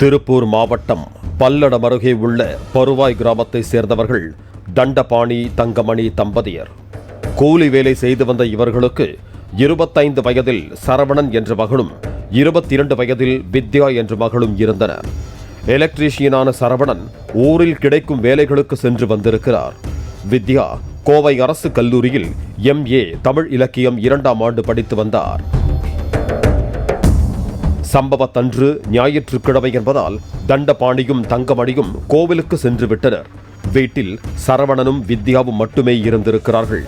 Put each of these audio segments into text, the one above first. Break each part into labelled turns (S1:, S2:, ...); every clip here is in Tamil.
S1: திருப்பூர் மாவட்டம் பல்லடம் அருகே உள்ள பருவாய் கிராமத்தை சேர்ந்தவர்கள் தண்டபாணி தங்கமணி தம்பதியர். கூலி வேலை செய்து வந்த இவர்களுக்கு இருபத்தைந்து வயதில் சரவணன் என்ற மகளும் இருபத்தி இரண்டு வயதில் வித்யா என்ற மகளும் இருந்தனர் எலக்ட்ரீஷியனான சரவணன் ஊரில் கிடைக்கும் வேலைகளுக்கு சென்று வந்திருக்கிறார். வித்யா கோவை அரசு கல்லூரியில் எம்ஏ தமிழ் இலக்கியம் இரண்டாம் ஆண்டு படித்து வந்தார். சம்பவத்தன்று ஞாயிற்றுக்கிழமை என்பதால் தண்டபாணியும் தங்கமணியும் கோவிலுக்கு சென்று விட்டனர் வீட்டில் சரவணனும் வித்யாவும் மட்டுமே இருந்திருக்கிறார்கள்.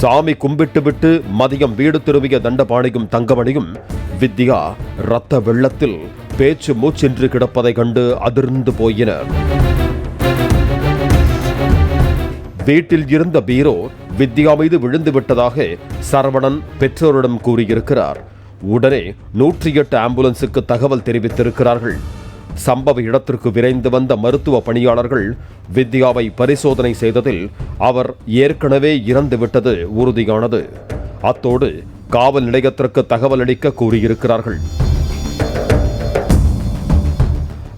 S1: சாமி கும்பிட்டுவிட்டு மதியம் வீடு திரும்பிய தண்டபாணியும் தங்கமணியும் வித்யா இரத்த வெள்ளத்தில் பேச்சு மூச்சின்றி கிடப்பதைக் கண்டு அதிர்ந்து போயினர். வீட்டில் இருந்த பீரோ வித்யா மீது விழுந்து விட்டதாக சரவணன் பெற்றோரிடம் கூறியிருக்கிறார். உடனே நூற்றி எட்டு ஆம்புலன்ஸுக்கு தகவல் தெரிவித்திருக்கிறார்கள். சம்பவ இடத்திற்கு விரைந்து வந்த மருத்துவ பணியாளர்கள் வித்யாவை பரிசோதனை செய்ததில் அவர் ஏற்கனவே இறந்துவிட்டது உறுதியானது. அத்தோடு காவல் நிலையத்திற்கு தகவல் அளிக்க கூறியிருக்கிறார்கள்.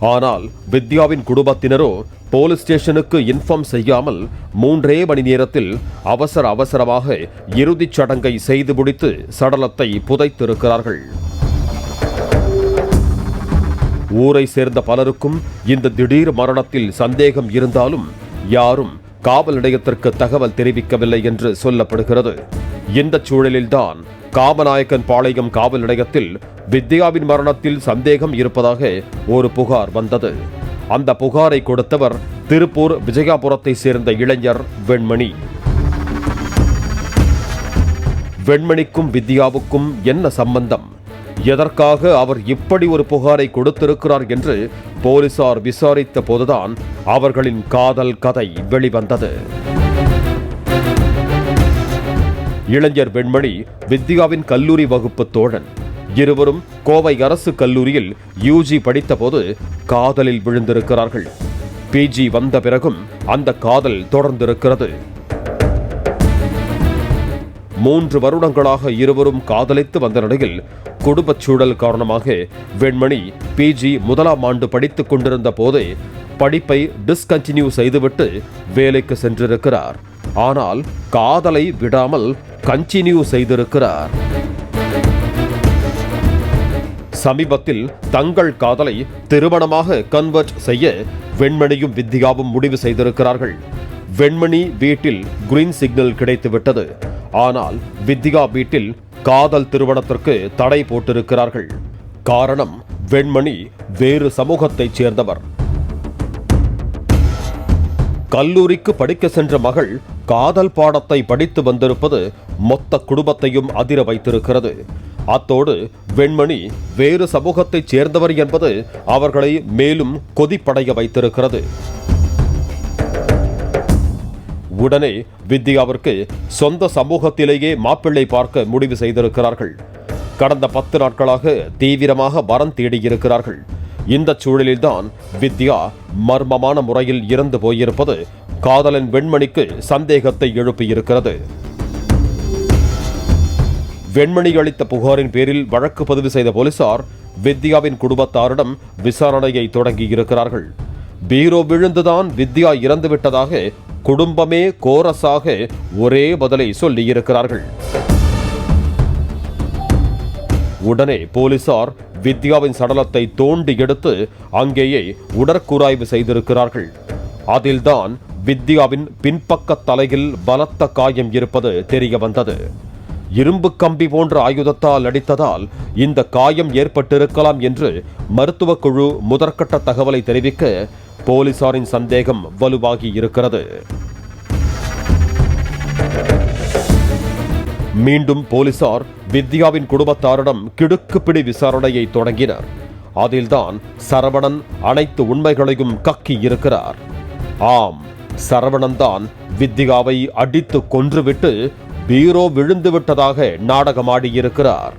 S1: ஆனால் வித்யாவின் குடும்பத்தினரோ போலீஸ் ஸ்டேஷனுக்கு இன்ஃபார்ம் செய்யாமல் மூன்றே மணி நேரத்தில் அவசர அவசரமாக இறுதிச் சடங்கை செய்து முடித்து சடலத்தை புதைத்திருக்கிறார்கள். ஊரை சேர்ந்த பலருக்கும் இந்த திடீர் மரணத்தில் சந்தேகம் இருந்தாலும் யாரும் காவல் நிலையத்திற்கு தகவல் தெரிவிக்கவில்லை என்று சொல்லப்படுகிறது. இந்த சூழலில்தான் காமநாயக்கன் பாளையம் காவல் நிலையத்தில் வித்யாவின் மரணத்தில் சந்தேகம் இருப்பதாக ஒரு புகார் வந்தது. அந்த புகாரை கொடுத்தவர் திருப்பூர் விஜயாபுரத்தை சேர்ந்த இளைஞர் வெண்மணி. வெண்மணிக்கும் வித்யாவுக்கும் என்ன சம்பந்தம்? எதற்காக அவர் இப்படி ஒரு புகாரை கொடுத்திருக்கிறார் என்று போலீசார் விசாரித்த போதுதான் அவர்களின் காதல் கதை வெளிவந்தது. இளைஞர் வெண்மணி வித்யாவின் கல்லூரி வகுப்பு தோழன். இருவரும் கோவை அரசு கல்லூரியில் யூஜி படித்தபோது காதலில் விழுந்திருக்கிறார்கள். பிஜி வந்த பிறகும் அந்த காதல் தொடர்ந்திருக்கிறது. மூன்று வருடங்களாக இருவரும் காதலித்து வந்த நிலையில் குடும்பச் சூழல் காரணமாக வெண்மணி பிஜி முதலாம் ஆண்டு படித்துக் கொண்டிருந்த போதே படிப்பை டிஸ்கண்டினியூ செய்துவிட்டு வேலைக்கு சென்றிருக்கிறார். ஆனால் காதலை விடாமல் கண்டினியூ செய்திருக்கிறார். சமீபத்தில் தங்கள் காதலை திருமணமாக கன்வெர்ட் செய்ய வெண்மணியும் வித்யாவும் முடிவு செய்திருக்கிறார்கள். வெண்மணி வீட்டில் கிரீன் சிக்னல் கிடைத்துவிட்டது. ஆனால் வித்யா வீட்டில் காதல் திருமணத்திற்கு தடை போட்டிருக்கிறார்கள். காரணம் வெண்மணி வேறு சமூகத்தைச் சேர்ந்தவர். கல்லூரிக்கு படிக்க சென்ற மகள் காதல் பாடத்தை படித்து வந்திருப்பது மொத்த குடும்பத்தையும் அதிர வைத்திருக்கிறது. அத்தோடு வெண்மணி வேறு சமூகத்தைச் சேர்ந்தவர் என்பது அவர்களை மேலும் கொதிப்படைய வைத்திருக்கிறது. உடனே வித்யாவிற்கு சொந்த சமூகத்திலேயே மாப்பிள்ளை பார்க்க முடிவு செய்திருக்கிறார்கள். கடந்த பத்து நாட்களாக தீவிரமாக வரம் தேடியிருக்கிறார்கள். இந்த சூழலில்தான் வித்யா மர்மமான முறையில் இறந்து போயிருப்பது காதலன் வெண்மணிக்கு சந்தேகத்தை எழுப்பியிருக்கிறது. வெண்மணி அளித்த புகாரின் பேரில் வழக்கு பதிவு செய்த போலீசார் வித்யாவின் குடும்பத்தாரிடம் விசாரணையை தொடங்கியிருக்கிறார்கள். பீரோ விழுந்துதான் வித்யா இறந்துவிட்டதாக குடும்பமே கோரஸாக ஒரே பதிலை சொல்லியிருக்கிறார்கள். உடனே போலீசார் வித்யாவின் சடலத்தை தோண்டி எடுத்து அங்கேயே உடற்கூராய்வு செய்திருக்கிறார்கள். அதில்தான் வித்யாவின் பின்பக்க தலையில் பலத்த காயம் இருப்பது தெரிய வந்தது இரும்பு கம்பி போன்ற ஆயுதத்தால் அடித்ததால் இந்த காயம் ஏற்பட்டிருக்கலாம் என்று மருத்துவ குழு முதற்கட்ட தகவலை தெரிவிக்க போலீசாரின் சந்தேகம் வலுவாகி இருக்கிறது. மீண்டும் போலீசார் வித்யாவின் குடும்பத்தாரிடம் கிடுக்குப்பிடி விசாரணையை தொடங்கினர். அதில்தான் சரவணன் அனைத்து உண்மைகளையும் கக்கி இருக்கிறார். ஆம் சரவணன் தான் வித்யாவை அடித்து கொன்றுவிட்டு பீரோ விழுந்து விட்டதாக நாடகமாடியிருக்கிறார்.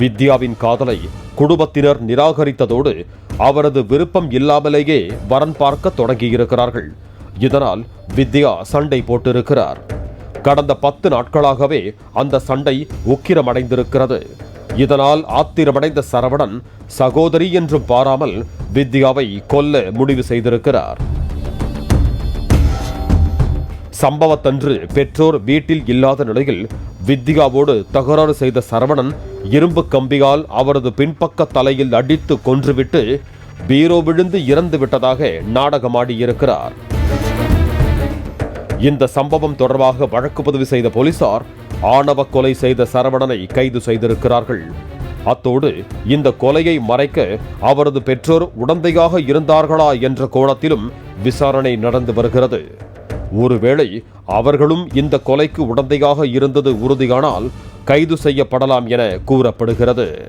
S1: வித்யாவின் காதலை குடும்பத்தினர் நிராகரித்ததோடு அவரது விருப்பம் இல்லாமலேயே வரன் பார்க்க தொடங்கியிருக்கிறார்கள். இதனால் வித்யா சண்டை போட்டிருக்கிறார். கடந்த பத்து நாட்களாகவே அந்த சண்டை உக்கிரமடைந்திருக்கிறது. இதனால் ஆத்திரமடைந்த சரவணன் சகோதரி என்றும் பாராமல் வித்யாவை கொல்ல முடிவு செய்திருக்கிறார். சம்பவத்தன்று பெற்றோர் வீட்டில் இல்லாத நிலையில் வித்யாவோடு தகராறு செய்த சரவணன் இரும்பு கம்பியால் அவரது பின்பக்க தலையில் அடித்து கொன்றுவிட்டு பீரோ விழுந்து இறந்து விட்டதாக நாடகமாடியிருக்கிறார். இந்த சம்பவம் தொடர்பாக வழக்கு பதிவு செய்த போலீசார் ஆணவ கொலை செய்த சரவணனை கைது செய்திருக்கிறார்கள். அத்தோடு இந்த கொலையை மறைக்க அவரது பெற்றோர் உடந்தையாக இருந்தார்களா என்ற கோணத்திலும் விசாரணை நடந்து வருகிறது. ஒருவேளை அவர்களும் இந்த கொலைக்கு உடந்தையாக இருந்தது உறுதியானால் கைது செய்யப்படலாம் என கூறப்படுகிறது.